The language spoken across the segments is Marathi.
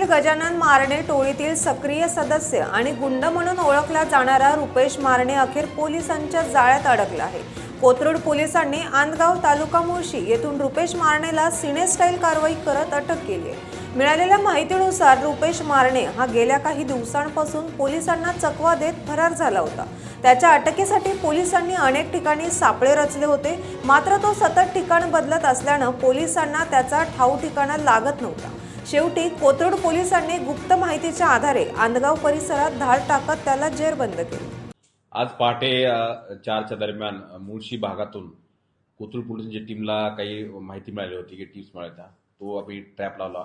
गजानन मारणे टोळीतील सक्रिय सदस्य आणि गुंड म्हणून ओळखला जाणारा रुपेश मारणे अखेर पोलिसांच्या जाळ्यात अडकला आहे. कोथरूड पोलिसांनी आंदगाव तालुका मुळशी येथून रुपेश मारणेला सिने स्टाईल कारवाई करत अटक केली आहे. मिळालेल्या माहितीनुसार रुपेश मारणे हा गेल्या काही दिवसांपासून पोलिसांना चकवा देत फरार झाला होता. त्याच्या अटकेसाठी पोलिसांनी अनेक ठिकाणी सापळे रचले होते. मात्र तो सतत ठिकाण बदलत असल्यानं पोलिसांना त्याचा ठाऊ ठिकाणा लागत नव्हता. शेवटी कोथरूड पोलिसांनी गुप्त माहितीच्या आधारे आंदगाव परिसरात धाड टाकत त्याला जेरबंद केले. आज पहाटे चारच्या दरम्यान मुळशी भागातून कोथरूड पोलिसांच्या टीमला काही माहिती मिळाली होती की टिप्स मिळाल्या तो आम्ही ट्रॅप लावला.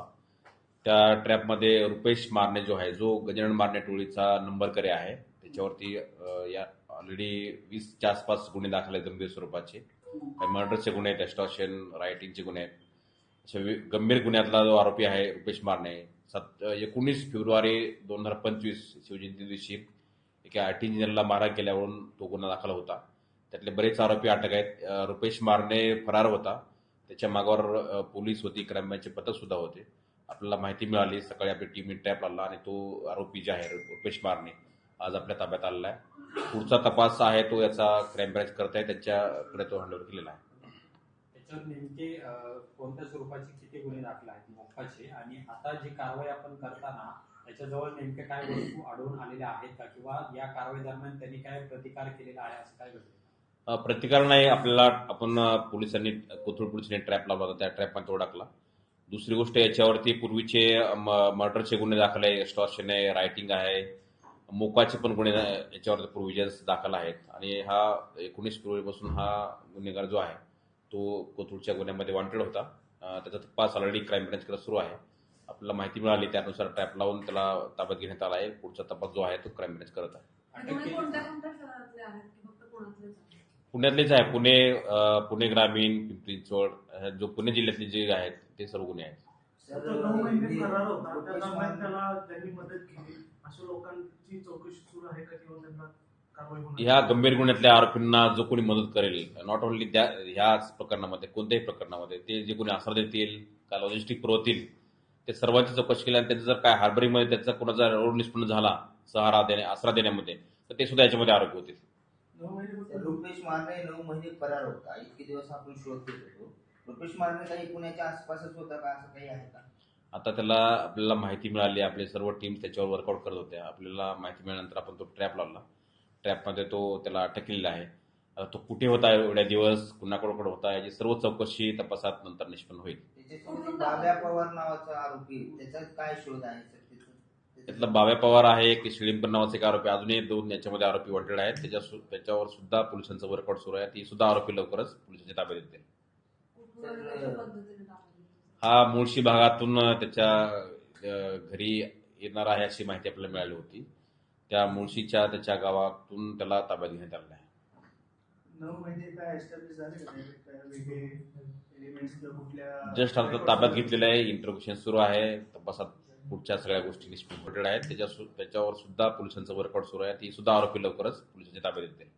त्या ट्रॅपमध्ये रुपेश मारणे जो आहे जो गजानन मारणे टोळीचा नंबर करे आहे. त्याच्यावरती या ऑलरेडी वीसच्या आसपास गुन्हे दाखल आहेत गंभीर स्वरूपाचे. मर्डरचे गुन्हे आहेत एक्स्टॉर्शन रायटिंगचे गुन्हे आहेत. गंभीर गुन्ह्यातला जो आरोपी आहे रुपेश मारणे सत एकोणीस फेब्रुवारी दोन हजार पंचवीस शिवजयंती दिवशी एका आय टी इंजिनियरला मारा केल्यावरून तो गुन्हा दाखल होता. त्यातले बरेच आरोपी अटक आहेत. रुपेश मारणे फरार होता. त्याच्या मागावर पोलीस होती. क्राईम पथक सुद्धा होते. आपल्याला माहिती मिळाली सकाळी आपली टीम टॅप आला आणि तो आरोपी जे आहे रुपेश मारणे आज आपल्या ताब्यात आलेला आहे. पुढचा तपास आहे तो याचा क्राईम ब्रँच करत आहे. त्याच्याकडे तो हँडओव्हर केलेला आहे. सर नेमके कोणत्या स्वरूपाचे किती गुन्हे दाखल आहेत मोक्काचे आणि आता जी कारवाई आपण करताना त्याच्याजवळ नेमके काय वस्तू आढळून आलेल्या आहेत का? किंवा या कारवाई दरम्यान त्यांनी काय प्रतिकार केलेला आहे असं काय घडलं प्रतिकार नाही. आपल्याला आपण पोलिसांनी कोथरूड पोलिसांनी ट्रॅप लावला होता. त्या ट्रॅपमध्ये तो टाकला दुसरी गोष्ट याच्यावरती पूर्वीचे म- मर्डरचे गुन्हे दाखल आहे. एक्स्टॉर्शन आहे रायटिंग आहे. मोकाचे पण गुन्हे याच्यावरती प्रोव्हिजन्स दाखल आहेत. आणि हा एकोणीस फेब्रुवारीपासून हा गुन्हेगार जो आहे तो कोथरूडच्या गुन्ह्यामध्ये वॉन्टेड होता. त्याचा तपास ऑलरेडी क्राईम ब्रँचकडे सुरू आहे. आपल्याला माहिती मिळाली त्यानुसार ट्रॅप लावून त्याला ताब्यात घेण्यात आला आहे. पुढचा तपास जो आहे तो क्राईम ब्रँच करत आहे. पुण्यातलेच आहे. पुणे पुणे ग्रामीण पिंपरी चिंचवड जो पुणे जिल्ह्यातले जे आहेत ते सर्व गुन्हे आहेत. तो नऊ महिने फरार होता. त्या दरम्यान त्याला ज्यांनी मदत केली. अशा लोकांची चौकशी सुरू आहे का किंवा त्यांना कारवाई होणार ह्या गंभीर गुन्ह्यातल्या आरोपींना जो कोणी मदत करेल नॉट ओन्ली त्या ह्याच प्रकरणामध्ये कोणत्याही प्रकरणामध्ये ते जे कोणी आसरा देतील का लॉजिस्टिक पुरवतील ते सर्वांची चौकशी केली आणि त्याचं जर काय हार्बरिंगमध्ये त्याचा कोणाचा रोड निष्पन्न झाला सहारा देणे आसरा देण्यामध्ये तर ते सुद्धा याच्यामध्ये आरोपी होतील. रुपेश मारणे नऊ महिने फरार होता. इतके दिवस आपण शोध घेत होतो. रुपेश मारणे काही पुण्याच्या आसपासच होता का? असं काही आहे का? आता त्याला आपल्याला माहिती मिळाली आपले सर्व टीम्स त्याच्यावर वर्कआउट करत होत्या. आपल्याला माहिती मिळाल्यानंतर आपण तो ट्रॅप लावला. ट्रॅपमध्ये तो त्याला अटक केलेला आहे. आता तो कुठे होता एवढ्या दिवस कुणाकडे होता याची सर्व चौकशी तपासात नंतर निष्पन्न होईल. त्याच्यासोबत बाब्या पवार नावाचा आरोपी त्याचा काय शोध आहे सर त्यातला बाव्या पवार आहे की शिळिंपर नावाचे एक आरोपी अजूनही दोन याच्यामध्ये आरोपी वॉन्टेड आहेत. त्याच्या सु- त्याच्यावर सुद्धा पोलिसांचं वर्कआउट सुरू आहे. ती सुद्धा आरोपी लवकरच पोलिसांच्या ताब्यात येतील कुठून आणि कशा पद्धतीने दाखवली? हा मुळशी भागातून त्याच्या अ, घरी येणार आहे अशी माहिती आपल्याला मिळाली होती. त्या मुळशीच्या त्याच्या गावातून त्याला ताब्यात घेण्यात आलेलं आहे. जस्ट आता ताब्यात घेतलेलं आहे इंट्रोग्रेशन सुरू आहे तपासात पुढच्या सगळ्या गोष्टी निष्पन्न आहेत. त्याच्या त्याच्यावर सुद्धा पोलिसांचं वर्कआउट सुरू आहे. ती सुद्धा आरोपी लवकरच पोलिसांच्या ताब्यात येतील